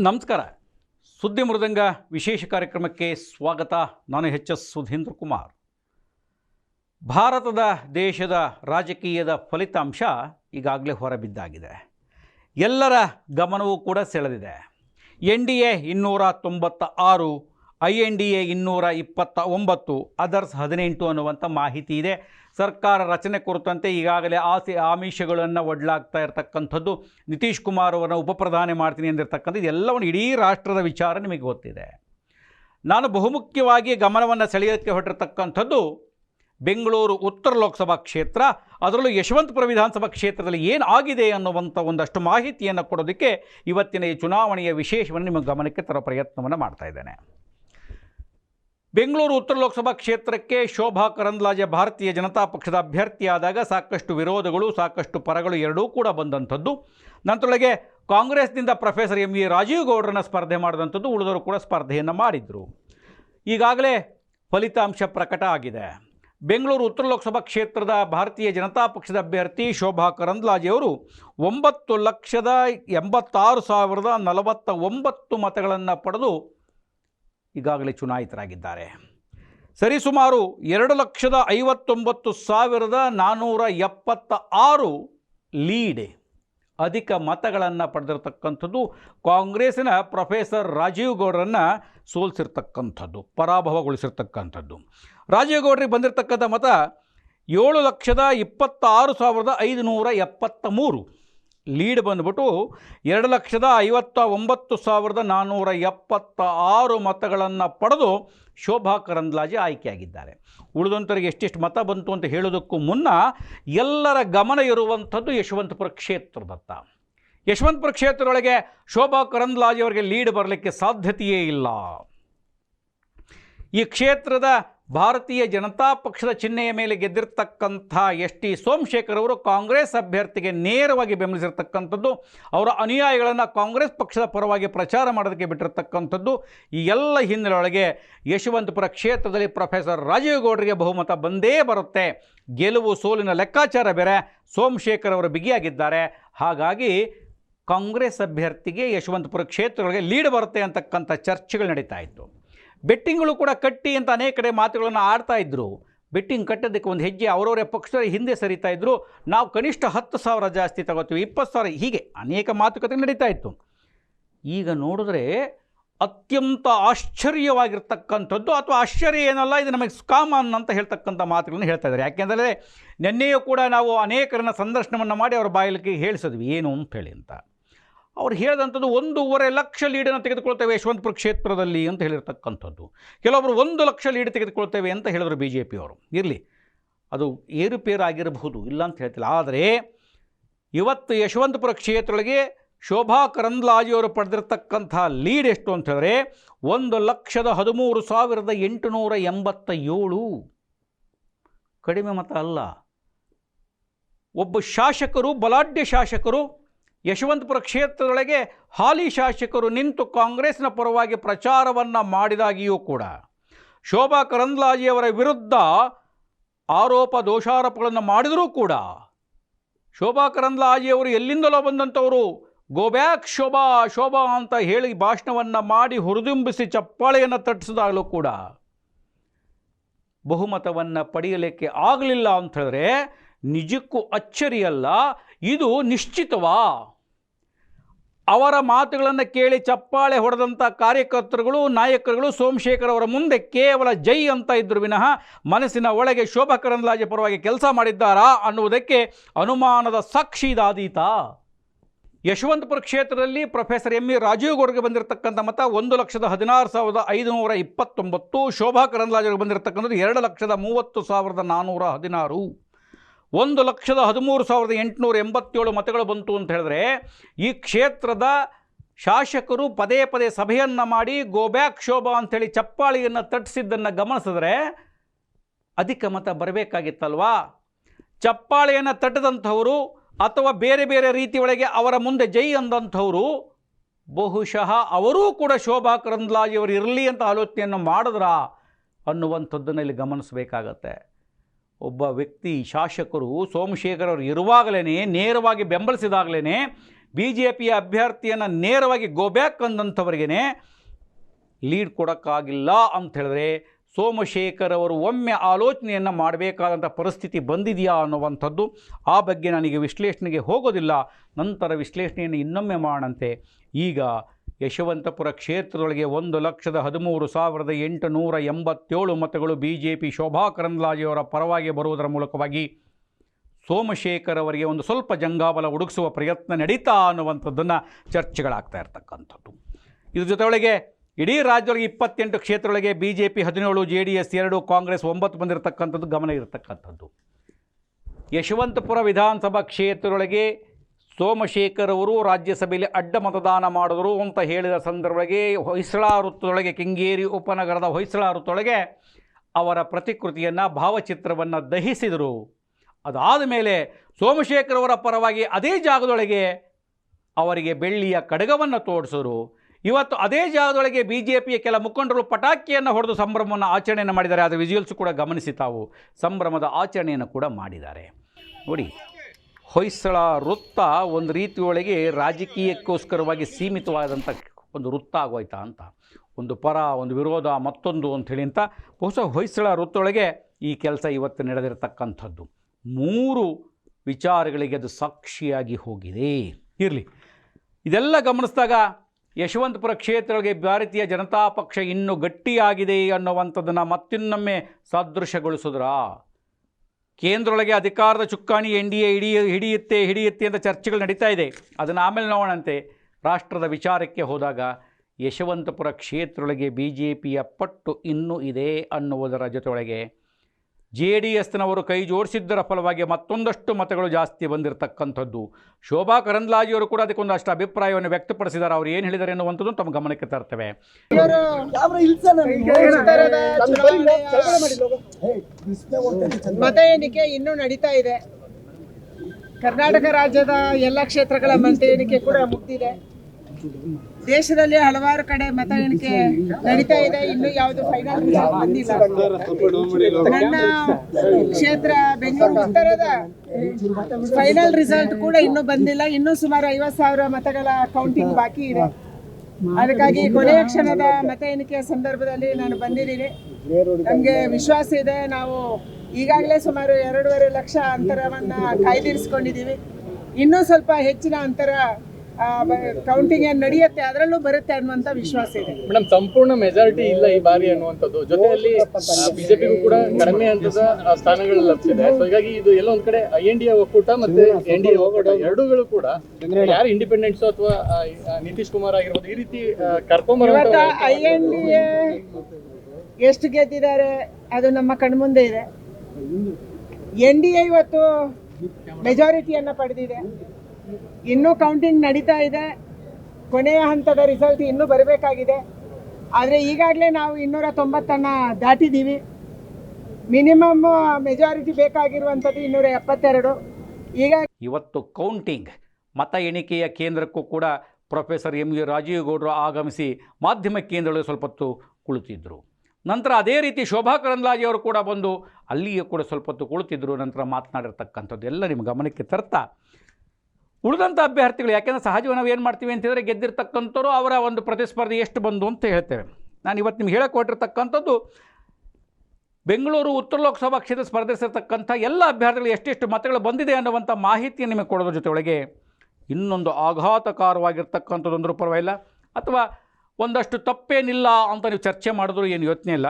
ನಮಸ್ಕಾರ. ಸುದ್ದಿ ಮೃದಂಗ ವಿಶೇಷ ಕಾರ್ಯಕ್ರಮಕ್ಕೆ ಸ್ವಾಗತ. ನಾನು ಎಚ್ ಎಸ್ ಸುಧೀಂದ್ರ ಕುಮಾರ್. ಭಾರತದ ದೇಶದ ರಾಜಕೀಯದ ಫಲಿತಾಂಶ ಈಗಾಗಲೇ ಹೊರಬಿದ್ದಾಗಿದೆ. ಎಲ್ಲರ ಗಮನವೂ ಕೂಡ ಸೆಳೆದಿದೆ. ಎನ್ ಡಿ ಎ ಇನ್ನೂರ ತೊಂಬತ್ತ ಆರು ಐ ಎನ್ ಡಿ ಎ ಇನ್ನೂರ ಇಪ್ಪತ್ತ ಒಂಬತ್ತು, ಅದರ್ಸ್ ಹದಿನೆಂಟು ಅನ್ನುವಂಥ ಮಾಹಿತಿ ಇದೆ. ಸರ್ಕಾರ ರಚನೆ ಕುರಿತಂತೆ ಈಗಾಗಲೇ ಆಸೆ, ಆಮಿಷಗಳನ್ನು ಒಡ್ಲಾಗ್ತಾ ಇರತಕ್ಕಂಥದ್ದು ನಿತೀಶ್ ಕುಮಾರ್ ಅವರನ್ನು ಉಪಪ್ರಧಾನಿ ಮಾಡ್ತೀನಿ ಅಂದಿರ್ತಕ್ಕಂಥದ್ದು ಎಲ್ಲವನ್ನು ಇಡೀ ರಾಷ್ಟ್ರದ ವಿಚಾರ ನಿಮಗೆ ಗೊತ್ತಿದೆ. ನಾನು ಬಹುಮುಖ್ಯವಾಗಿ ಗಮನವನ್ನು ಸೆಳೆಯೋಕ್ಕೆ ಹೊರಟಿರ್ತಕ್ಕಂಥದ್ದು ಬೆಂಗಳೂರು ಉತ್ತರ ಲೋಕಸಭಾ ಕ್ಷೇತ್ರ. ಅದರಲ್ಲೂ ಯಶವಂತಪುರ ವಿಧಾನಸಭಾ ಕ್ಷೇತ್ರದಲ್ಲಿ ಏನು ಆಗಿದೆ ಅನ್ನುವಂಥ ಒಂದಷ್ಟು ಮಾಹಿತಿಯನ್ನು ಕೊಡೋದಕ್ಕೆ ಇವತ್ತಿನ ಈ ಚುನಾವಣೆಯ ವಿಶೇಷವನ್ನು ನಿಮ್ಮ ಗಮನಕ್ಕೆ ತರೋ ಪ್ರಯತ್ನವನ್ನು ಮಾಡ್ತಾ ಇದ್ದೇನೆ. ಬೆಂಗಳೂರು ಉತ್ತರ ಲೋಕಸಭಾ ಕ್ಷೇತ್ರಕ್ಕೆ ಶೋಭಾ ಕರಂದ್ಲಾಜೆ ಭಾರತೀಯ ಜನತಾ ಪಕ್ಷದ ಅಭ್ಯರ್ಥಿಯಾದಾಗ ಸಾಕಷ್ಟು ವಿರೋಧಗಳು, ಸಾಕಷ್ಟು ಪರಗಳು ಎರಡೂ ಕೂಡ ಬಂದಂಥದ್ದು. ನಂತರೊಳಗೆ ಕಾಂಗ್ರೆಸ್ನಿಂದ ಪ್ರೊಫೆಸರ್ ಎಂ ವಿ ರಾಜೀವ್ ಗೌಡ್ರನ್ನ ಸ್ಪರ್ಧೆ ಮಾಡಿದಂಥದ್ದು, ಉಳಿದವರು ಕೂಡ ಸ್ಪರ್ಧೆಯನ್ನು ಮಾಡಿದರು. ಈಗಾಗಲೇ ಫಲಿತಾಂಶ ಪ್ರಕಟ ಆಗಿದೆ. ಬೆಂಗಳೂರು ಉತ್ತರ ಲೋಕಸಭಾ ಕ್ಷೇತ್ರದ ಭಾರತೀಯ ಜನತಾ ಪಕ್ಷದ ಅಭ್ಯರ್ಥಿ ಶೋಭಾ ಕರಂದ್ಲಾಜೆಯವರು ಒಂಬತ್ತು ಲಕ್ಷದ ಎಂಬತ್ತಾರು ಸಾವಿರದ ನಲವತ್ತ ಒಂಬತ್ತು ಮತಗಳನ್ನು ಪಡೆದು ಈಗಾಗಲೇ ಚುನಾಯಿತರಾಗಿದ್ದಾರೆ. ಸರಿಸುಮಾರು ಎರಡು ಲಕ್ಷದ ಐವತ್ತೊಂಬತ್ತು ಸಾವಿರದ ನಾನ್ನೂರ ಎಪ್ಪತ್ತ ಆರು ಲೀಡ್ ಅಧಿಕ ಮತಗಳನ್ನು ಪಡೆದಿರತಕ್ಕಂಥದ್ದು ಕಾಂಗ್ರೆಸ್ಸಿನ ಪ್ರೊಫೆಸರ್ ರಾಜೀವ್ ಗೌಡರನ್ನು ಸೋಲಿಸಿರ್ತಕ್ಕಂಥದ್ದು, ಪರಾಭವಗೊಳಿಸಿರ್ತಕ್ಕಂಥದ್ದು. ರಾಜೀವ್ ಗೌಡ್ರಿಗೆ ಬಂದಿರತಕ್ಕಂಥ ಮತ ಏಳು ಲಕ್ಷದ ಇಪ್ಪತ್ತಾರು ಸಾವಿರದ ಐದುನೂರ ಎಪ್ಪತ್ತ ಮೂರು. ಲೀಡ್ ಬಂದ್ಬಿಟ್ಟು ಎರಡು ಲಕ್ಷದ ಐವತ್ತ ಒಂಬತ್ತು ಸಾವಿರದ ನಾನ್ನೂರ ಎಪ್ಪತ್ತ ಆರು ಮತಗಳನ್ನು ಪಡೆದು ಶೋಭಾ ಕರಂದ್ಲಾಜೆ ಆಯ್ಕೆಯಾಗಿದ್ದಾರೆ. ಉಳಿದಂಥವ್ರಿಗೆ ಎಷ್ಟೆಷ್ಟು ಮತ ಬಂತು ಅಂತ ಹೇಳೋದಕ್ಕೂ ಮುನ್ನ ಎಲ್ಲರ ಗಮನ ಇರುವಂಥದ್ದು ಯಶವಂತಪುರ ಕ್ಷೇತ್ರದತ್ತ. ಯಶವಂತಪುರ ಕ್ಷೇತ್ರದೊಳಗೆ ಶೋಭಾ ಕರಂದ್ಲಾಜೆ ಅವರಿಗೆ ಲೀಡ್ ಬರಲಿಕ್ಕೆ ಸಾಧ್ಯತೆಯೇ ಇಲ್ಲ. ಈ ಕ್ಷೇತ್ರದ ಭಾರತೀಯ ಜನತಾ ಪಕ್ಷದ ಚಿಹ್ನೆಯ ಮೇಲೆ ಗೆದ್ದಿರ್ತಕ್ಕಂಥ ಎಸ್ ಟಿ ಸೋಮಶೇಖರ್ ಅವರು ಕಾಂಗ್ರೆಸ್ ಅಭ್ಯರ್ಥಿಗೆ ನೇರವಾಗಿ ಬೆಂಬಲಿಸಿರ್ತಕ್ಕಂಥದ್ದು, ಅವರ ಅನುಯಾಯಿಗಳನ್ನು ಕಾಂಗ್ರೆಸ್ ಪಕ್ಷದ ಪರವಾಗಿ ಪ್ರಚಾರ ಮಾಡೋದಕ್ಕೆ ಬಿಟ್ಟಿರ್ತಕ್ಕಂಥದ್ದು. ಈ ಎಲ್ಲ ಹಿನ್ನೆಲೆಯೊಳಗೆ ಯಶವಂತಪುರ ಕ್ಷೇತ್ರದಲ್ಲಿ ಪ್ರೊಫೆಸರ್ ರಾಜೀವ್ ಗೌಡರಿಗೆ ಬಹುಮತ ಬಂದೇ ಬರುತ್ತೆ. ಗೆಲುವು ಸೋಲಿನ ಲೆಕ್ಕಾಚಾರ ಬೇರೆ. ಸೋಮಶೇಖರ್ ಅವರು ಬಿಗಿಯಾಗಿದ್ದಾರೆ. ಹಾಗಾಗಿ ಕಾಂಗ್ರೆಸ್ ಅಭ್ಯರ್ಥಿಗೆ ಯಶವಂತಪುರ ಕ್ಷೇತ್ರಗಳಿಗೆ ಲೀಡ್ ಬರುತ್ತೆ ಅಂತಕ್ಕಂಥ ಚರ್ಚೆಗಳು ನಡೀತಾ ಇತ್ತು. ಬೆಟ್ಟಿಂಗ್ಗಳು ಕೂಡ ಕಟ್ಟಿ ಅಂತ ಅನೇಕ ಕಡೆ ಮಾತುಗಳನ್ನು ಆಡ್ತಾ ಇದ್ದರು ಬೆಟ್ಟಿಂಗ್ ಕಟ್ಟೋದಕ್ಕೆ ಒಂದು ಹೆಜ್ಜೆ ಅವರವರ ಪಕ್ಷದ ಹಿಂದೆ ಸರಿತಾ ಇದ್ದರು ನಾವು ಕನಿಷ್ಠ ಹತ್ತು ಸಾವಿರ ಜಾಸ್ತಿ ತಗೋತೀವಿ, ಇಪ್ಪತ್ತು ಸಾವಿರ, ಹೀಗೆ ಅನೇಕ ಮಾತುಕತೆ ನಡೀತಾ ಇತ್ತು. ಈಗ ನೋಡಿದ್ರೆ ಅತ್ಯಂತ ಆಶ್ಚರ್ಯವಾಗಿರ್ತಕ್ಕಂಥದ್ದು ಅಥವಾ ಆಶ್ಚರ್ಯ ಏನಲ್ಲ, ಇದು ನಮಗೆ ಸ್ಕಾಮನ್ ಅಂತ ಹೇಳ್ತಕ್ಕಂಥ ಮಾತುಗಳನ್ನು ಹೇಳ್ತಾ ಇದ್ದಾರೆ. ಯಾಕೆಂದರೆ, ನಿನ್ನೆಯೂ ಕೂಡ ನಾವು ಅನೇಕರನ್ನ ಸಂದರ್ಶನವನ್ನು ಮಾಡಿ ಅವರ ಬಾಯಲಿಗೆ ಹೇಳಿಸಿದ್ವಿ. ಏನು ಅಂತ ಹೇಳಿ ಅಂತ. ಅವ್ರು ಹೇಳಿದಂಥದ್ದು ಒಂದೂವರೆ ಲಕ್ಷ ಲೀಡನ್ನು ತೆಗೆದುಕೊಳ್ತೇವೆ ಯಶವಂತಪುರ ಕ್ಷೇತ್ರದಲ್ಲಿ ಅಂತ ಹೇಳಿರ್ತಕ್ಕಂಥದ್ದು. ಕೆಲವೊಬ್ಬರು ಒಂದು ಲಕ್ಷ ಲೀಡ್ ತೆಗೆದುಕೊಳ್ತೇವೆ ಅಂತ ಹೇಳಿದ್ರು ಬಿ ಜೆ ಪಿಯವರು ಇರಲಿ, ಅದು ಏರುಪೇರು ಆಗಿರಬಹುದು, ಇಲ್ಲ ಅಂತ ಹೇಳ್ತಿಲ್ಲ. ಆದರೆ ಇವತ್ತು ಯಶವಂತಪುರ ಕ್ಷೇತ್ರದೊಳಗೆ ಶೋಭಾ ಕರಂದ್ಲಾಜಿಯವರು ಪಡೆದಿರ್ತಕ್ಕಂಥ ಲೀಡ್ ಎಷ್ಟು ಅಂತ ಹೇಳಿದ್ರೆ ಒಂದು ಲಕ್ಷದ ಹದಿಮೂರು ಸಾವಿರದ ಎಂಟುನೂರ ಎಂಬತ್ತ ಏಳು. ಕಡಿಮೆ ಮತ ಅಲ್ಲ. ಒಬ್ಬ ಶಾಸಕರು, ಬಲಾಢ್ಯ ಶಾಸಕರು ಯಶವಂತಪುರ ಕ್ಷೇತ್ರದೊಳಗೆ ಹಾಲಿ ಶಾಸಕರು ನಿಂತು ಕಾಂಗ್ರೆಸ್ನ ಪರವಾಗಿ ಪ್ರಚಾರವನ್ನು ಮಾಡಿದಾಗಿಯೂ ಕೂಡ. ಶೋಭಾ ಕರಂದ್ಲಾಜಿಯವರ ವಿರುದ್ಧ ಆರೋಪ ದೋಷಾರೋಪಗಳನ್ನು ಮಾಡಿದರೂ ಕೂಡ ಶೋಭಾ ಕರಂದ್ಲಾಜಿಯವರು ಎಲ್ಲಿಂದಲೋ ಬಂದಂಥವರು ಗೋ ಬ್ಯಾಕ್ ಶೋಭಾ ಶೋಭಾ ಅಂತ ಹೇಳಿ ಭಾಷಣವನ್ನು ಮಾಡಿ ಹುರಿದುಂಬಿಸಿ ಚಪ್ಪಾಳೆಯನ್ನು ತಟ್ಟಿಸಿದಾಗಲೂ ಕೂಡ ಬಹುಮತವನ್ನು ಪಡೆಯಲಿಕ್ಕೆ ಆಗಲಿಲ್ಲ ಅಂತ ಹೇಳಿದ್ರೆ ನಿಜಕ್ಕೂ ಅಚ್ಚರಿಯಲ್ಲ, ಇದು ನಿಶ್ಚಿತವಾ? ಅವರ ಮಾತುಗಳನ್ನು ಕೇಳಿ ಚಪ್ಪಾಳೆ ಹೊಡೆದಂಥ ಕಾರ್ಯಕರ್ತರುಗಳು, ನಾಯಕರುಗಳು ಸೋಮಶೇಖರ್ ಅವರ ಮುಂದೆ ಕೇವಲ ಜೈ ಅಂತ ಇದ್ದರು ವಿನಃ ಮನಸ್ಸಿನ ಒಳಗೆ ಶೋಭಾ ಕರಂದ್ಲಾಜೆ ಪರವಾಗಿ ಕೆಲಸ ಮಾಡಿದ್ದಾರಾ ಅನ್ನುವುದಕ್ಕೆ ಅನುಮಾನದ ಸಾಕ್ಷಿ ಇದಾದೀತ ಯಶವಂತಪುರ ಕ್ಷೇತ್ರದಲ್ಲಿ ಪ್ರೊಫೆಸರ್ ಎಂ ಇ ರಾಜೀವ್ ಗೌಡ್ಗೆ ಬಂದಿರತಕ್ಕಂಥ ಮತ ಒಂದು ಲಕ್ಷದ ಹದಿನಾರು ಸಾವಿರದ ಐದುನೂರ ಇಪ್ಪತ್ತೊಂಬತ್ತು, ಶೋಭಾ ಕರಂದ್ಲಾಜೆಗೆ ಬಂದಿರತಕ್ಕಂಥದ್ದು ಎರಡು ಲಕ್ಷದ ಮೂವತ್ತು ಸಾವಿರದ ನಾನ್ನೂರ ಹದಿನಾರು. ಒಂದು ಲಕ್ಷದ ಹದಿಮೂರು ಸಾವಿರದ ಎಂಟುನೂರ ಎಂಬತ್ತೇಳು ಮತಗಳು ಬಂತು ಅಂತ ಹೇಳಿದ್ರೆ ಈ ಕ್ಷೇತ್ರದ ಶಾಸಕರು ಪದೇ ಪದೇ ಸಭೆಯನ್ನು ಮಾಡಿ ಗೋಬ್ಯಾಕ್ ಶೋಭಾ ಅಂಥೇಳಿ ಚಪ್ಪಾಳಿಯನ್ನು ತಟ್ಟಿಸಿದ್ದನ್ನು ಗಮನಿಸಿದ್ರೆ ಅಧಿಕ ಮತ ಬರಬೇಕಾಗಿತ್ತಲ್ವಾ? ಚಪ್ಪಾಳೆಯನ್ನು ತಟ್ಟದಂಥವರು ಅಥವಾ ಬೇರೆ ಬೇರೆ ರೀತಿಯೊಳಗೆ ಅವರ ಮುಂದೆ ಜೈ ಅಂದಂಥವರು, ಬಹುಶಃ ಅವರೂ ಕೂಡ ಶೋಭಾ ಕರಂದ್ಲಾಜಿಯವರು ಇರಲಿ ಅಂತ ಆಲೋಚನೆಯನ್ನು ಮಾಡಿದ್ರಾ ಅನ್ನುವಂಥದ್ದನ್ನು ಇಲ್ಲಿ ಗಮನಿಸಬೇಕಾಗತ್ತೆ. ಒಬ್ಬ ವ್ಯಕ್ತಿ ಶಾಸಕರು ಸೋಮಶೇಖರ್ ಅವರು ಇರುವಾಗಲೇ ನೇರವಾಗಿ ಬೆಂಬಲಿಸಿದಾಗಲೇ ಬಿ ಜೆ ಪಿಯ ಅಭ್ಯರ್ಥಿಯನ್ನು ನೇರವಾಗಿ ಗೋಬ್ಯಾಕ್ ಅಂದಂಥವರಿಗೆ ಲೀಡ್ ಕೊಡೋಕ್ಕಾಗಿಲ್ಲ ಅಂತ ಹೇಳಿದ್ರೆ ಸೋಮಶೇಖರ್ ಅವರು ಒಮ್ಮೆ ಆಲೋಚನೆಯನ್ನು ಮಾಡಬೇಕಾದಂಥ ಪರಿಸ್ಥಿತಿ ಬಂದಿದೆಯಾ ಅನ್ನುವಂಥದ್ದು ಆ ಬಗ್ಗೆ ನನಗೆ ವಿಶ್ಲೇಷಣೆಗೆ ಹೋಗೋದಿಲ್ಲ. ನಂತರ ವಿಶ್ಲೇಷಣೆಯನ್ನು ಇನ್ನೊಮ್ಮೆ ಮಾಡಂತೆ ಈಗ ಯಶವಂತಪುರ ಕ್ಷೇತ್ರದೊಳಗೆ ಒಂದು ಲಕ್ಷದ ಹದಿಮೂರು ಸಾವಿರದ ಎಂಟುನೂರ ಎಂಬತ್ತೇಳು ಮತಗಳು ಬಿ ಜೆ ಪಿ ಶೋಭಾ ಕರಂದ್ಲಾಜೆಯವರ ಪರವಾಗಿ ಬರುವುದರ ಮೂಲಕವಾಗಿ ಸೋಮಶೇಖರ್ ಅವರಿಗೆ ಒಂದು ಸ್ವಲ್ಪ ಜಂಗಾಬಲ ಹುಡುಕಿಸುವ ಪ್ರಯತ್ನ ನಡೀತಾ ಅನ್ನುವಂಥದ್ದನ್ನು ಚರ್ಚೆಗಳಾಗ್ತಾ ಇರ್ತಕ್ಕಂಥದ್ದು. ಇದ್ರ ಜೊತೆಯೊಳಗೆ ಇಡೀ ರಾಜ್ಯದೊಳಗೆ ಇಪ್ಪತ್ತೆಂಟು ಕ್ಷೇತ್ರಗಳಿಗೆ ಬಿ ಜೆ ಪಿ ಹದಿನೇಳು ಜೆ ಡಿ ಎಸ್ ಎರಡು, ಕಾಂಗ್ರೆಸ್ ಒಂಬತ್ತು ಬಂದಿರತಕ್ಕಂಥದ್ದು ಗಮನ ಇರತಕ್ಕಂಥದ್ದು. ಯಶವಂತಪುರ ವಿಧಾನಸಭಾ ಕ್ಷೇತ್ರದೊಳಗೆ ಸೋಮಶೇಖರ್ ಅವರು ರಾಜ್ಯಸಭೆಯಲ್ಲಿ ಅಡ್ಡ ಮತದಾನ ಮಾಡಿದರು ಅಂತ ಹೇಳಿದ ಸಂದರ್ಭಕ್ಕೆ ಹೊಯ್ಸಳ ವೃತ್ತದೊಳಗೆ ಕೆಂಗೇರಿ ಉಪನಗರದ ಹೊಯ್ಸಳ ವೃತ್ತದೊಳಗೆ ಅವರ ಪ್ರತಿಕೃತಿಯನ್ನು, ಭಾವಚಿತ್ರವನ್ನು ದಹಿಸಿದರು. ಅದಾದ ಮೇಲೆ ಸೋಮಶೇಖರ್ ಅವರ ಪರವಾಗಿ ಅದೇ ಜಾಗದೊಳಗೆ ಅವರಿಗೆ ಬೆಳ್ಳಿಯ ಕಡಗವನ್ನು ತೋರಿಸಿದ್ರು. ಇವತ್ತು ಅದೇ ಜಾಗದೊಳಗೆ ಬಿ ಜೆ ಪಿಯ ಕೆಲ ಮುಖಂಡರು ಪಟಾಕಿಯನ್ನು ಹೊಡೆದು ಸಂಭ್ರಮವನ್ನು ಆಚರಣೆಯನ್ನು ಮಾಡಿದ್ದಾರೆ. ಅದರ ವಿಜುವಲ್ಸ್ ಕೂಡ ಗಮನಿಸಿ ತಾವು. ಸಂಭ್ರಮದ ಆಚರಣೆಯನ್ನು ಕೂಡ ಮಾಡಿದ್ದಾರೆ. ನೋಡಿ. ಹೊಯ್ಸಳ ವೃತ್ತ ಒಂದು ರೀತಿಯೊಳಗೆ ರಾಜಕೀಯಕ್ಕೋಸ್ಕರವಾಗಿ ಸೀಮಿತವಾದಂಥ ಒಂದು ವೃತ್ತ ಆಗೋಯ್ತಾ ಅಂತ. ಒಂದು ಪರ, ಒಂದು ವಿರೋಧ, ಮತ್ತೊಂದು ಅಂಥೇಳಿ ಅಂತ ಬಹುಶಃ ಹೊಯ್ಸಳ ವೃತ್ತೊಳಗೆ ಈ ಕೆಲಸ ಇವತ್ತು ನಡೆದಿರತಕ್ಕಂಥದ್ದು. ಮೂರು ವಿಚಾರಗಳಿಗೆ ಅದು ಸಾಕ್ಷಿಯಾಗಿ ಹೋಗಿದೆ. ಇರಲಿ. ಇದೆಲ್ಲ ಗಮನಿಸಿದಾಗ ಯಶವಂತಪುರ ಕ್ಷೇತ್ರಗಳಿಗೆ ಭಾರತೀಯ ಜನತಾ ಪಕ್ಷ ಇನ್ನೂ ಗಟ್ಟಿಯಾಗಿದೆ ಅನ್ನುವಂಥದ್ದನ್ನು ಮತ್ತಿನ್ನೊಮ್ಮೆ ಸದೃಶಗೊಳಿಸಿದ್ರಾ? ಕೇಂದ್ರೊಳಗೆ ಅಧಿಕಾರದ ಚುಕ್ಕಾಣಿ ಎನ್ ಡಿ ಎ ಹಿಡಿಯ ಹಿಡಿಯುತ್ತೆ ಹಿಡಿಯುತ್ತೆ ಅಂತ ಚರ್ಚೆಗಳು ನಡೀತಾ ಇದೆ. ಅದನ್ನು ಆಮೇಲೆ ನೋಡೋಣಂತೆ. ರಾಷ್ಟ್ರದ ವಿಚಾರಕ್ಕೆ ಹೋದಾಗ ಯಶವಂತಪುರ ಕ್ಷೇತ್ರದೊಳಗೆ ಬಿ ಜೆ ಪಿಯ ಪಟ್ಟು ಇನ್ನೂ ಇದೆ ಅನ್ನುವುದರ ಜೊತೆಯೊಳಗೆ ಜೆ ಡಿ ಎಸ್ನವರು ಕೈ ಜೋಡಿಸಿದ್ದರ ಫಲವಾಗಿ ಮತ್ತೊಂದಷ್ಟು ಮತಗಳು ಜಾಸ್ತಿ ಬಂದಿರತಕ್ಕಂಥದ್ದು. ಶೋಭಾ ಕರಂದ್ಲಾಜಿಯವರು ಕೂಡ ಅದಕ್ಕೊಂದು ಅಷ್ಟು ಅಭಿಪ್ರಾಯವನ್ನು ವ್ಯಕ್ತಪಡಿಸಿದ್ದಾರೆ. ಅವರು ಏನು ಹೇಳಿದ್ದಾರೆ ಎನ್ನುವಂಥದ್ದು ತಮ್ಮ ಗಮನಕ್ಕೆ ತರ್ತೇವೆ. ಮತ ಎಣಿಕೆ ಇನ್ನೂ ನಡೀತಾ ಇದೆ. ಕರ್ನಾಟಕ ರಾಜ್ಯದ ಎಲ್ಲ ಕ್ಷೇತ್ರಗಳ ಮತ ಎಣಿಕೆ ಕೂಡ ಮುಗ್ದಿದೆ. ದೇಶದಲ್ಲಿ ಹಲವಾರು ಕಡೆ ಮತ ಎಣಿಕೆ ನಡೀತಾ ಇದೆ. ಇನ್ನು ಯಾವುದು ಫೈನಲ್ ಬಂದಿಲ್ಲ. ನನ್ನ ಕ್ಷೇತ್ರ ಬೆಂಗಳೂರು ಉತ್ತರದ ಫೈನಲ್ ರಿಸಲ್ಟ್ ಕೂಡ ಇನ್ನೂ ಬಂದಿಲ್ಲ. ಇನ್ನೂ ಸುಮಾರು ಐವತ್ತು ಸಾವಿರ ಮತಗಳ ಕೌಂಟಿಂಗ್ ಬಾಕಿ ಇದೆ. ಅದಕ್ಕಾಗಿ ಕೊನೆಯ ಕ್ಷಣದ ಮತ ಎಣಿಕೆಯ ಸಂದರ್ಭದಲ್ಲಿ ನಾನು ಬಂದಿದ್ದೀನಿ. ನಮಗೆ ವಿಶ್ವಾಸ ಇದೆ. ನಾವು ಈಗಾಗಲೇ ಸುಮಾರು ಎರಡೂವರೆ ಲಕ್ಷ ಅಂತರವನ್ನ ಕಾಯ್ದಿರಿಸ್ಕೊಂಡಿದೀವಿ ಇನ್ನೂ ಸ್ವಲ್ಪ ಹೆಚ್ಚಿನ ಅಂತರ ಕೌಂಟಿಂಗ್ ಏನ್ ನಡೆಯುತ್ತೆ ಅದರಲ್ಲೂ ಬರುತ್ತೆ ಅನ್ನುವಂತ ವಿಶ್ವಾಸ ಇದೆ. ಮೇಡಮ್ ಸಂಪೂರ್ಣ ಮೆಜಾರಿಟಿ ಇಲ್ಲ ಈ ಬಾರಿ ಅನ್ನುವಂಥದ್ದು. ಜೊತೆಯಲ್ಲಿ ಬಿಜೆಪಿಗೂ ಕೂಡ ಕಡಿಮೆ ಹಂತದ ಸ್ಥಾನಗಳು ಲಭಿಸಿದೆ. ಸೊ ಹೀಗಾಗಿ ಇದು ಎಲ್ಲ ಒಂದ್ ಕಡೆ ಐ ಎನ್ ಡಿ ಎ ಒಕ್ಕೂಟ ಮತ್ತೆ ಎನ್ ಡಿ ಎ ಒಕ್ಕೂಟ ಎರಡೂಗಳು ಕೂಡ ಯಾರು ಇಂಡಿಪೆಂಡೆಂಟ್ಸ್ ಅಥವಾ ನಿತೀಶ್ ಕುಮಾರ್ ಆಗಿರ್ಬೋದು ಈ ರೀತಿ ಇವತ್ತ ಐ ಎನ್ ಡಿ ಎ ಎಷ್ಟು ಗೆದ್ದಿದ್ದಾರೆ ಅದು ನಮ್ಮ ಕಣ್ಮುಂದೆ ಇದೆ. ಎನ್ ಡಿ ಎ ಇವತ್ತು ಮೆಜಾರಿಟಿಯನ್ನ ಪಡೆದಿದೆ. ಇನ್ನೂ ಕೌಂಟಿಂಗ್ ನಡೀತಾ ಇದೆ. ಕೊನೆಯ ಹಂತದ ರಿಸಲ್ಟ್ ಇನ್ನೂ ಬರಬೇಕಾಗಿದೆ. ಆದರೆ ಈಗಾಗಲೇ ನಾವು ಇನ್ನೂರ ತೊಂಬತ್ತನ್ನು ದಾಟಿದ್ದೀವಿ. ಮಿನಿಮಮ್ ಮೆಜಾರಿಟಿ ಬೇಕಾಗಿರುವಂಥದ್ದು ಇನ್ನೂರ ಎಪ್ಪತ್ತೆರಡು ಈಗ ಇವತ್ತು ಕೌಂಟಿಂಗ್ ಮತ ಎಣಿಕೆಯ ಕೇಂದ್ರಕ್ಕೂ ಕೂಡ ಪ್ರೊಫೆಸರ್ ಎಂ ಯು ರಾಜೀವ್ ಗೌಡರು ಆಗಮಿಸಿ ಮಾಧ್ಯಮ ಕೇಂದ್ರಗಳು ಸ್ವಲ್ಪ ಹೊತ್ತು ಕುಳಿತಿದ್ದರು ನಂತರ ಅದೇ ರೀತಿ ಶೋಭಾ ಕರಂದ್ಲಾಜೆಯವರು ಕೂಡ ಬಂದು ಅಲ್ಲಿಯೂ ಕೂಡ ಸ್ವಲ್ಪ ಹೊತ್ತು ಕುಳಿತಿದ್ದರು ನಂತರ ಮಾತನಾಡಿರ್ತಕ್ಕಂಥದ್ದು ಎಲ್ಲ ನಿಮ್ಮ ಗಮನಕ್ಕೆ ತರ್ತಾ ಉಳಿದಂಥ ಅಭ್ಯರ್ಥಿಗಳು, ಯಾಕೆಂದರೆ ಸಹಜವಾಗಿ ನಾವು ಏನು ಮಾಡ್ತೀವಿ ಅಂತಂದರೆ ಗೆದ್ದಿರ್ತಕ್ಕಂಥವ್ರು ಅವರ ಒಂದು ಪ್ರತಿಸ್ಪರ್ಧೆ ಎಷ್ಟು ಬಂದು ಅಂತ ಹೇಳ್ತೇವೆ. ನಾನು ಇವತ್ತು ನಿಮ್ಗೆ ಹೇಳಕ್ಕೆ ಹೊರಟಿರ್ತಕ್ಕಂಥದ್ದು ಬೆಂಗಳೂರು ಉತ್ತರ ಲೋಕಸಭಾ ಕ್ಷೇತ್ರ ಸ್ಪರ್ಧಿಸಿರ್ತಕ್ಕಂಥ ಎಲ್ಲ ಅಭ್ಯರ್ಥಿಗಳು ಎಷ್ಟೆಷ್ಟು ಮತಗಳು ಬಂದಿದೆ ಅನ್ನುವಂಥ ಮಾಹಿತಿಯನ್ನು ನಿಮಗೆ ಕೊಡೋದ್ರ ಒಳಗೆ ಇನ್ನೊಂದು ಆಘಾತಕಾರವಾಗಿರ್ತಕ್ಕಂಥದ್ದೊಂದು ಪರವಾಗಿಲ್ಲ. ಅಥವಾ ಒಂದಷ್ಟು ತಪ್ಪೇನಿಲ್ಲ ಅಂತ ನೀವು ಚರ್ಚೆ ಮಾಡಿದ್ರು ಏನು ಯೋಚನೆ ಇಲ್ಲ.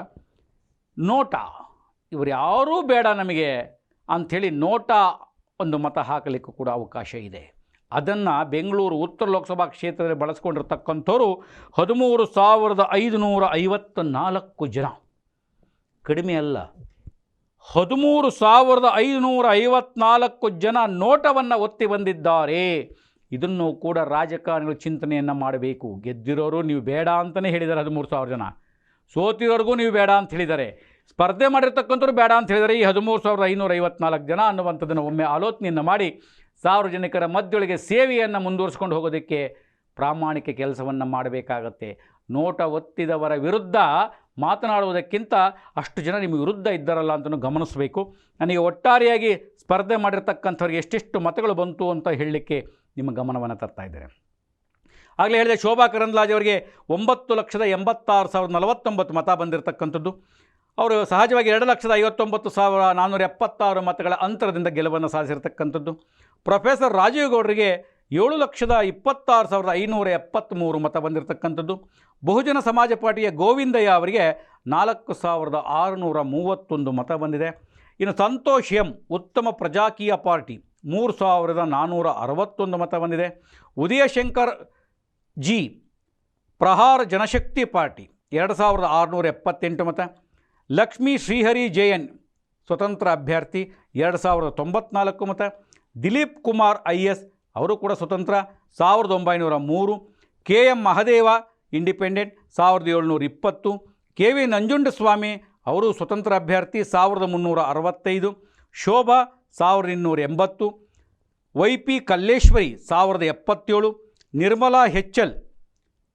ನೋಟ, ಇವರು ಯಾರೂ ಬೇಡ ನಮಗೆ ಅಂಥೇಳಿ ನೋಟ ಒಂದು ಮತ ಹಾಕಲಿಕ್ಕೂ ಕೂಡ ಅವಕಾಶ ಇದೆ. ಅದನ್ನು ಬೆಂಗಳೂರು ಉತ್ತರ ಲೋಕಸಭಾ ಕ್ಷೇತ್ರದಲ್ಲಿ ಬಳಸ್ಕೊಂಡಿರ್ತಕ್ಕಂಥವ್ರು ಹದಿಮೂರು ಸಾವಿರದ ಐದುನೂರ ಐವತ್ತ ನಾಲ್ಕು ಜನ. ಕಡಿಮೆ ಅಲ್ಲ. ಹದಿಮೂರು ಸಾವಿರದ ಐದುನೂರ ಐವತ್ನಾಲ್ಕು ಜನ ನೋಟವನ್ನು ಒತ್ತಿ ಬಂದಿದ್ದಾರೆ. ಇದನ್ನು ಕೂಡ ರಾಜಕಾರಣಿಗಳು ಚಿಂತನೆಯನ್ನು ಮಾಡಬೇಕು. ಗೆದ್ದಿರೋರು ನೀವು ಬೇಡ ಅಂತಲೇ ಹೇಳಿದ್ದಾರೆ ಹದಿಮೂರು ಸಾವಿರ ಜನ. ಸೋತಿರೋರ್ಗೂ ನೀವು ಬೇಡ ಅಂತ ಹೇಳಿದ್ದಾರೆ. ಸ್ಪರ್ಧೆ ಮಾಡಿರ್ತಕ್ಕಂಥವ್ರು ಬೇಡ ಅಂತ ಹೇಳಿದರೆ ಈ ಹದಿಮೂರು ಸಾವಿರದ ಐನೂರ ಐವತ್ನಾಲ್ಕು ಜನ ಅನ್ನುವಂಥದ್ದನ್ನು ಒಮ್ಮೆ ಆಲೋಚನೆಯನ್ನು ಮಾಡಿ ಸಾರ್ವಜನಿಕರ ಮಧ್ಯೊಳಗೆ ಸೇವೆಯನ್ನು ಮುಂದುವರಿಸ್ಕೊಂಡು ಹೋಗೋದಕ್ಕೆ ಪ್ರಾಮಾಣಿಕ ಕೆಲಸವನ್ನು ಮಾಡಬೇಕಾಗತ್ತೆ. ನೋಟ ಒತ್ತಿದವರ ವಿರುದ್ಧ ಮಾತನಾಡುವುದಕ್ಕಿಂತ ಅಷ್ಟು ಜನ ನಿಮ್ಮ ವಿರುದ್ಧ ಇದ್ದಾರಲ್ಲ ಅಂತಲೂ ಗಮನಿಸಬೇಕು. ನನಗೆ ಒಟ್ಟಾರೆಯಾಗಿ ಸ್ಪರ್ಧೆ ಮಾಡಿರ್ತಕ್ಕಂಥವ್ರಿಗೆ ಎಷ್ಟೆಷ್ಟು ಮತಗಳು ಬಂತು ಅಂತ ಹೇಳಲಿಕ್ಕೆ ನಿಮ್ಮ ಗಮನವನ್ನು ತರ್ತಾ ಇದ್ದಾರೆ ಆಗಲೇ ಹೇಳಿದೆ, ಶೋಭಾ ಕರಂದ್ಲಾಜ್ ಅವರಿಗೆ ಒಂಬತ್ತು ಲಕ್ಷದ ಎಂಬತ್ತಾರು ಸಾವಿರದ ನಲವತ್ತೊಂಬತ್ತು ಮತ ಬಂದಿರತಕ್ಕಂಥದ್ದು. ಅವರು ಸಹಜವಾಗಿ ಎರಡು ಲಕ್ಷದ ಐವತ್ತೊಂಬತ್ತು ಸಾವಿರ ನಾನ್ನೂರ ಎಪ್ಪತ್ತಾರು ಮತಗಳ ಅಂತರದಿಂದ ಗೆಲುವನ್ನು ಸಾಧಿಸಿರ್ತಕ್ಕಂಥದ್ದು. ಪ್ರೊಫೆಸರ್ ರಾಜೀವ್ ಗೌಡರಿಗೆ ಏಳು ಲಕ್ಷದ ಇಪ್ಪತ್ತಾರು ಸಾವಿರದ ಐನೂರ ಎಪ್ಪತ್ತ್ಮೂರು ಮತ ಬಂದಿರತಕ್ಕಂಥದ್ದು. ಬಹುಜನ ಸಮಾಜ ಪಾರ್ಟಿಯ ಗೋವಿಂದಯ್ಯ ಅವರಿಗೆ ನಾಲ್ಕು ಸಾವಿರದ ಆರುನೂರ ಮೂವತ್ತೊಂದು ಮತ ಬಂದಿದೆ. ಇನ್ನು ಸಂತೋಷ್ ಎಂ, ಉತ್ತಮ ಪ್ರಜಾಕೀಯ ಪಾರ್ಟಿ, ಮೂರು ಸಾವಿರದ ನಾನ್ನೂರ ಅರವತ್ತೊಂದು ಮತ ಬಂದಿದೆ. ಉದಯಶಂಕರ್ ಜಿ, ಪ್ರಹಾರ ಜನಶಕ್ತಿ ಪಾರ್ಟಿ, ಎರಡು ಸಾವಿರದ ಆರುನೂರ ಎಪ್ಪತ್ತೆಂಟು ಮತ. ಲಕ್ಷ್ಮೀ ಶ್ರೀಹರಿ ಜಯನ್, ಸ್ವತಂತ್ರ ಅಭ್ಯರ್ಥಿ ಎರಡು ಸಾವಿರದ ತೊಂಬತ್ನಾಲ್ಕು ಮತ. ದಿಲೀಪ್ ಕುಮಾರ್ ಐ ಎಸ್ ಅವರು ಕೂಡ ಸ್ವತಂತ್ರ, ಸಾವಿರದ ಒಂಬೈನೂರ ಮೂರು. ಕೆ ಎಂ ಮಹದೇವ, ಇಂಡಿಪೆಂಡೆಂಟ್, ಸಾವಿರದ ಏಳ್ನೂರ ಇಪ್ಪತ್ತು. ಕೆ ವಿ ನಂಜುಂಡಸ್ವಾಮಿ, ಅವರು ಸ್ವತಂತ್ರ ಅಭ್ಯರ್ಥಿ, ಸಾವಿರದ ಮುನ್ನೂರ ಅರವತ್ತೈದು. ಶೋಭಾ, ಸಾವಿರದ ಇನ್ನೂರ ಎಂಬತ್ತು. ವೈ ಪಿ ಕಲ್ಲೇಶ್ವರಿ, ಸಾವಿರದ ಎಪ್ಪತ್ತೇಳು. Nirmala ಹೆಚ್ಚಲ್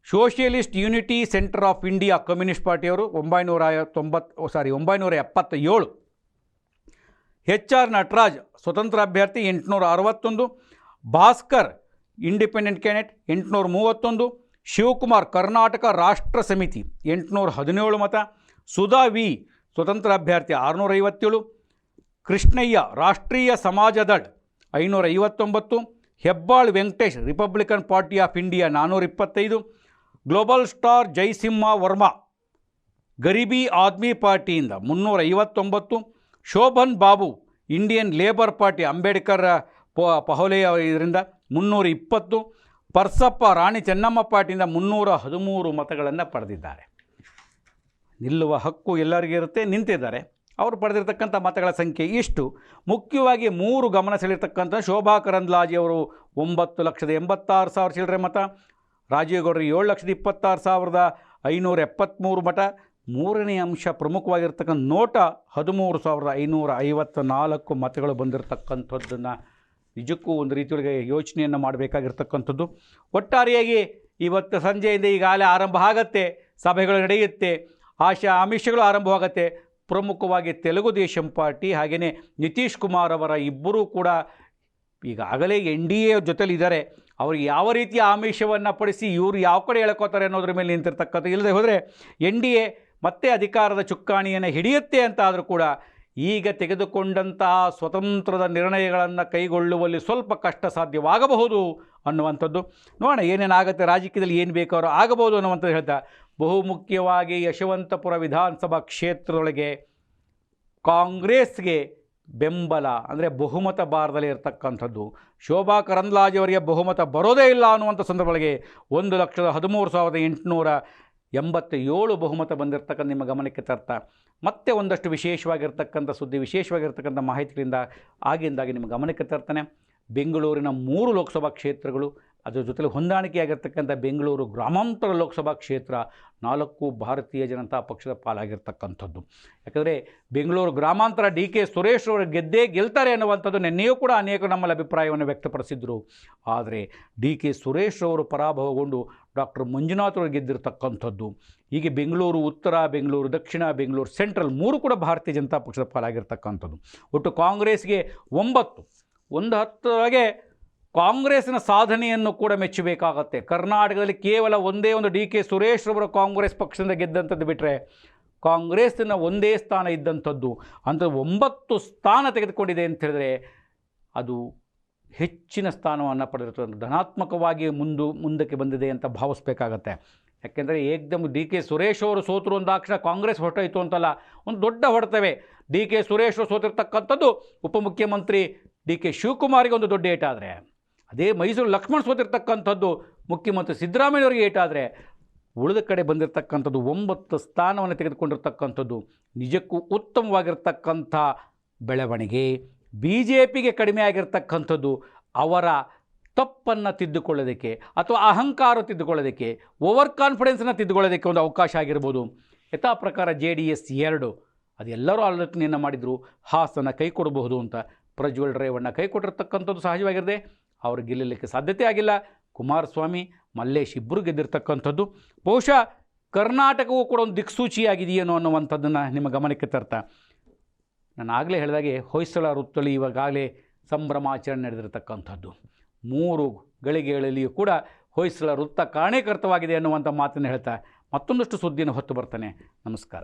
socialist unity centre of India communist ಪಾರ್ಟಿಯವರು ಒಂಬೈನೂರ ತೊಂಬತ್ತು, ಸಾರಿ, ಒಂಬೈನೂರ ಎಪ್ಪತ್ತ ಏಳು ಎಚ್ ಆರ್ ನಟರಾಜ್, ಸ್ವತಂತ್ರ ಅಭ್ಯರ್ಥಿ ಎಂಟುನೂರ ಅರವತ್ತೊಂದು. ಭಾಸ್ಕರ್, ಇಂಡಿಪೆಂಡೆಂಟ್ ಕ್ಯಾಂಡಿಡೇಟ್ ಎಂಟುನೂರ ಮೂವತ್ತೊಂದು. ಶಿವಕುಮಾರ್, ಕರ್ನಾಟಕ ರಾಷ್ಟ್ರ ಸಮಿತಿ ಎಂಟುನೂರ ಹದಿನೇಳು ಮತ. ಸುಧಾ ವಿ, ಸ್ವತಂತ್ರ ಅಭ್ಯರ್ಥಿ ಆರುನೂರ ಐವತ್ತೇಳು. ಕೃಷ್ಣಯ್ಯ, ರಾಷ್ಟ್ರೀಯ ಸಮಾಜದಳ್ ಐನೂರ ಐವತ್ತೊಂಬತ್ತು. Hebbal Venkatesh, Republican party of India ನಾನ್ನೂರ ಇಪ್ಪತ್ತೈದು. ಗ್ಲೋಬಲ್ ಸ್ಟಾರ್ ಜೈಸಿಂಹ ವರ್ಮಾ, ಗರೀಬಿ ಆದ್ಮಿ ಪಾರ್ಟಿಯಿಂದ ಮುನ್ನೂರ ಐವತ್ತೊಂಬತ್ತು, Shobhan Babu, Indian labour party Ambedkar Phule ಇದರಿಂದ ಮುನ್ನೂರ ಇಪ್ಪತ್ತು, ಪರ್ಸಪ್ಪ ರಾಣಿ ಚೆನ್ನಮ್ಮ ಪಾರ್ಟಿಯಿಂದ ಮುನ್ನೂರ ಹದಿಮೂರು ಮತಗಳನ್ನು ಪಡೆದಿದ್ದಾರೆ. ನಿಲ್ಲುವ ಹಕ್ಕು ಎಲ್ಲರಿಗೂ ಇರುತ್ತೆ, ನಿಂತಿದ್ದಾರೆ. ಅವರು ಪಡೆದಿರತಕ್ಕಂಥ ಮತಗಳ ಸಂಖ್ಯೆ ಇಷ್ಟು. ಮುಖ್ಯವಾಗಿ ಮೂರು ಗಮನ ಸೆಳೆಯತಕ್ಕಂಥ ಶೋಭಾ ಕರಂದ್ಲಾಜಿ ಅವರು ಒಂಬತ್ತು ಲಕ್ಷದ ಎಂಬತ್ತಾರು ಸಾವಿರ ಚಿಲ್ಲರೆ ಮತ ರಾಜೀವ್ ಗೌಡರು ಏಳು ಲಕ್ಷದ ಇಪ್ಪತ್ತಾರು ಸಾವಿರದ ಐನೂರ ಎಪ್ಪತ್ತ್ಮೂರು ಮಠ. ಮೂರನೇ ಅಂಶ ಪ್ರಮುಖವಾಗಿರ್ತಕ್ಕಂಥ ನೋಟ ಹದಿಮೂರು ಸಾವಿರದ ಐನೂರ ಐವತ್ತ ನಾಲ್ಕು ಮತಗಳು ಬಂದಿರತಕ್ಕಂಥದ್ದನ್ನು ನಿಜಕ್ಕೂ ಒಂದು ರೀತಿಯೊಳಗೆ ಯೋಚನೆಯನ್ನು ಮಾಡಬೇಕಾಗಿರ್ತಕ್ಕಂಥದ್ದು. ಒಟ್ಟಾರೆಯಾಗಿ ಇವತ್ತು ಸಂಜೆಯಿಂದ ಈಗಾಗಲೇ ಆರಂಭ ಆಗತ್ತೆ, ಸಭೆಗಳು ನಡೆಯುತ್ತೆ, ಆಶಾ ಆಮಿಷಗಳು ಆರಂಭವಾಗತ್ತೆ ಪ್ರಮುಖವಾಗಿ ತೆಲುಗು ದೇಶಂ ಪಾರ್ಟಿ ಹಾಗೆಯೇ ನಿತೀಶ್ ಕುಮಾರ್ ಅವರ ಇಬ್ಬರೂ ಕೂಡ ಈಗಾಗಲೇ ಎನ್ ಡಿ ಎ ಜೊತೆಲಿ ಇದ್ದಾರೆ ಅವ್ರಿಗೆ ಯಾವ ರೀತಿಯ ಆಮಿಷವನ್ನು ಪಡಿಸಿ ಇವರು ಯಾವ ಕಡೆ ಹೇಳ್ಕೋತಾರೆ ಅನ್ನೋದ್ರ ಮೇಲೆ ನಿಂತಿರ್ತಕ್ಕಂಥ ಇಲ್ಲದೆ ಹೋದರೆ ಎನ್ ಡಿ ಎ ಮತ್ತೆ ಅಧಿಕಾರದ ಚುಕ್ಕಾಣಿಯನ್ನು ಹಿಡಿಯುತ್ತೆ ಅಂತ ಆದರೂ ಕೂಡ ಈಗ ತೆಗೆದುಕೊಂಡಂತಹ ಸ್ವತಂತ್ರದ ನಿರ್ಣಯಗಳನ್ನು ಕೈಗೊಳ್ಳುವಲ್ಲಿ ಸ್ವಲ್ಪ ಕಷ್ಟ ಸಾಧ್ಯವಾಗಬಹುದು ಅನ್ನುವಂಥದ್ದು. ನೋಡೋಣ ಏನೇನಾಗುತ್ತೆ, ರಾಜಕೀಯದಲ್ಲಿ ಏನು ಬೇಕಾದ್ರೂ ಆಗಬಹುದು ಅನ್ನುವಂಥದ್ದು ಹೇಳ್ತಾ ಬಹುಮುಖ್ಯವಾಗಿ ಯಶವಂತಪುರ ವಿಧಾನಸಭಾ ಕ್ಷೇತ್ರದೊಳಗೆ ಕಾಂಗ್ರೆಸ್ಗೆ ಬೆಂಬಲ, ಅಂದರೆ ಬಹುಮತ ಭಾರದಲ್ಲಿ ಇರತಕ್ಕಂಥದ್ದು. ಶೋಭಾ ಕರಂದ್ಲಾಜೆ ಅವರಿಗೆ ಬಹುಮತ ಬರೋದೇ ಇಲ್ಲ ಅನ್ನುವಂಥ ಸಂದರ್ಭಗಳಿಗೆ ಒಂದು ಲಕ್ಷದ ಹದಿಮೂರು ಸಾವಿರದ ಎಂಟುನೂರ ಎಂಬತ್ತ ಏಳು ಬಹುಮತ ಬಂದಿರತಕ್ಕಂಥ ನಿಮ್ಮ ಗಮನಕ್ಕೆ ತರ್ತಾ. ಮತ್ತೆ ಒಂದಷ್ಟು ವಿಶೇಷವಾಗಿರ್ತಕ್ಕಂಥ ಸುದ್ದಿ, ವಿಶೇಷವಾಗಿರ್ತಕ್ಕಂಥ ಮಾಹಿತಿಗಳಿಂದ ಆಗಿಂದಾಗಿ ನಿಮ್ಮ ಗಮನಕ್ಕೆ ತರ್ತಾನೆ. ಬೆಂಗಳೂರಿನ ಮೂರು ಲೋಕಸಭಾ ಕ್ಷೇತ್ರಗಳು ಅದರ ಜೊತೆಲಿ ಹೊಂದಾಣಿಕೆಯಾಗಿರ್ತಕ್ಕಂಥ ಬೆಂಗಳೂರು ಗ್ರಾಮಾಂತರ ಲೋಕಸಭಾ ಕ್ಷೇತ್ರ ನಾಲ್ಕು ಭಾರತೀಯ ಜನತಾ ಪಕ್ಷದ ಪಾಲಾಗಿರ್ತಕ್ಕಂಥದ್ದು. ಯಾಕಂದರೆ ಬೆಂಗಳೂರು ಗ್ರಾಮಾಂತರ ಡಿ ಕೆ ಸುರೇಶ್ ಅವರು ಗೆದ್ದೇ ಗೆಲ್ತಾರೆ ಅನ್ನುವಂಥದ್ದು ನಿನ್ನೆಯೂ ಕೂಡ ಅನೇಕರು ನಮ್ಮಲ್ಲಿ ಅಭಿಪ್ರಾಯವನ್ನು ವ್ಯಕ್ತಪಡಿಸಿದರು. ಆದರೆ ಡಿ ಕೆ ಸುರೇಶ್ ಅವರು ಪರಾಭವಗೊಂಡು ಡಾಕ್ಟರ್ ಮಂಜುನಾಥ್ ಅವರು ಗೆದ್ದಿರತಕ್ಕಂಥದ್ದು. ಹೀಗೆ ಬೆಂಗಳೂರು ಉತ್ತರ, ಬೆಂಗಳೂರು ದಕ್ಷಿಣ, ಬೆಂಗಳೂರು ಸೆಂಟ್ರಲ್ ಮೂರು ಕೂಡ ಭಾರತೀಯ ಜನತಾ ಪಕ್ಷದ ಪಾಲಾಗಿರ್ತಕ್ಕಂಥದ್ದು. ಒಟ್ಟು ಕಾಂಗ್ರೆಸ್ಗೆ ಒಂಬತ್ತು, ಒಂದು ಹತ್ತರೊಳಗೆ ಕಾಂಗ್ರೆಸ್ನ ಸಾಧನೆಯನ್ನು ಕೂಡ ಮೆಚ್ಚಬೇಕಾಗತ್ತೆ. ಕರ್ನಾಟಕದಲ್ಲಿ ಕೇವಲ ಒಂದೇ ಒಂದು ಡಿ ಕೆ ಸುರೇಶ್ ರವರು ಕಾಂಗ್ರೆಸ್ ಪಕ್ಷದಿಂದ ಗೆದ್ದಂಥದ್ದು ಬಿಟ್ಟರೆ ಕಾಂಗ್ರೆಸ್ನ ಒಂದೇ ಸ್ಥಾನ ಇದ್ದಂಥದ್ದು ಅಂತ ಒಂಬತ್ತು ಸ್ಥಾನ ತೆಗೆದುಕೊಂಡಿದೆ ಅಂತ ಹೇಳಿದ್ರೆ ಅದು ಹೆಚ್ಚಿನ ಸ್ಥಾನವನ್ನು ಪಡೆದಿರ್ತದೆ ಧನಾತ್ಮಕವಾಗಿ ಮುಂದು, ಮುಂದಕ್ಕೆ ಬಂದಿದೆ ಅಂತ ಭಾವಿಸ್ಬೇಕಾಗತ್ತೆ. ಯಾಕೆಂದರೆ ಏಕ್ದಮ್ ಡಿ ಕೆ ಸುರೇಶ್ ಅವರು ಸೋತರು ಅಂದಾಕ್ಷಣ ಕಾಂಗ್ರೆಸ್ ಹೊರಟೋಯ್ತು ಅಂತಲ್ಲ, ಒಂದು ದೊಡ್ಡ ಹೊಡೆತವೆ. ಡಿ ಕೆ ಸುರೇಶ್ ಅವರು ಸೋತಿರ್ತಕ್ಕಂಥದ್ದು ಉಪಮುಖ್ಯಮಂತ್ರಿ ಡಿ ಕೆ ಶಿವಕುಮಾರಿಗೆ ಒಂದು ದೊಡ್ಡ ಏಟಾದರೆ. ಅದೇ ಮೈಸೂರು ಲಕ್ಷ್ಮಣ್ ಸೋತಿರ್ತಕ್ಕಂಥದ್ದು ಮುಖ್ಯಮಂತ್ರಿ ಸಿದ್ದರಾಮಯ್ಯವರಿಗೆ ಏಟಾದರೆ ಉಳಿದ ಕಡೆ ಬಂದಿರತಕ್ಕಂಥದ್ದು ಒಂಬತ್ತು ಸ್ಥಾನವನ್ನು ತೆಗೆದುಕೊಂಡಿರ್ತಕ್ಕಂಥದ್ದು ನಿಜಕ್ಕೂ ಉತ್ತಮವಾಗಿರ್ತಕ್ಕಂಥ ಬೆಳವಣಿಗೆ. ಬಿ ಜೆ ಪಿಗೆ ಕಡಿಮೆ ಆಗಿರ್ತಕ್ಕಂಥದ್ದು ಅವರ ತಪ್ಪನ್ನು ತಿದ್ದುಕೊಳ್ಳೋದಕ್ಕೆ ಅಥವಾ ಅಹಂಕಾರ ತಿದ್ದುಕೊಳ್ಳೋದಕ್ಕೆ ಓವರ್ ಕಾನ್ಫಿಡೆನ್ಸನ್ನು ತಿದ್ದುಕೊಳ್ಳೋದಕ್ಕೆ ಒಂದು ಅವಕಾಶ ಆಗಿರ್ಬೋದು. ಯಥಾ ಪ್ರಕಾರ ಜೆ ಡಿ ಎಸ್ ಎರಡು ಅದೆಲ್ಲರೂ ಆಲೋಚನೆಯನ್ನು ಮಾಡಿದರು, ಹಾಸನ ಕೈ ಕೊಡಬಹುದು ಅಂತ ಪ್ರಜ್ವಲ್ ರೇವಣ್ಣ ಕೈ ಕೊಟ್ಟಿರ್ತಕ್ಕಂಥದ್ದು ಸಹಜವಾಗಿರದೆ ಅವರು ಗೆಲ್ಲಲಿಕ್ಕೆ ಸಾಧ್ಯತೆ ಆಗಿಲ್ಲ. ಕುಮಾರಸ್ವಾಮಿ, ಮಲ್ಲೇಶ್ ಇಬ್ಬರು ಗೆದ್ದಿರ್ತಕ್ಕಂಥದ್ದು. ಬಹುಶಃ ಕರ್ನಾಟಕವೂ ಕೂಡ ಒಂದು ದಿಕ್ಸೂಚಿಯಾಗಿದೆಯೇನೋ ಅನ್ನುವಂಥದ್ದನ್ನು ನಿಮ್ಮ ಗಮನಕ್ಕೆ ತರ್ತಾ. ನಾನು ಆಗಲೇ ಹೇಳಿದಾಗೆ ಹೊಯ್ಸಳ ವೃತ್ತಲ್ಲಿ ಇವಾಗಲೇ ಸಂಭ್ರಮಾಚರಣೆ ನಡೆದಿರತಕ್ಕಂಥದ್ದು. ಮೂರು ಗಳಿಗೆಗಳಲ್ಲಿಯೂ ಕೂಡ ಹೊಯ್ಸಳ ವೃತ್ತ ಕಾರಣೀಕರ್ತವಾಗಿದೆ ಅನ್ನುವಂಥ ಮಾತನ್ನು ಹೇಳ್ತಾ ಮತ್ತೊಂದಷ್ಟು ಸುದ್ದಿಯನ್ನು ಹೊತ್ತು ಬರ್ತಾನೆ. ನಮಸ್ಕಾರ.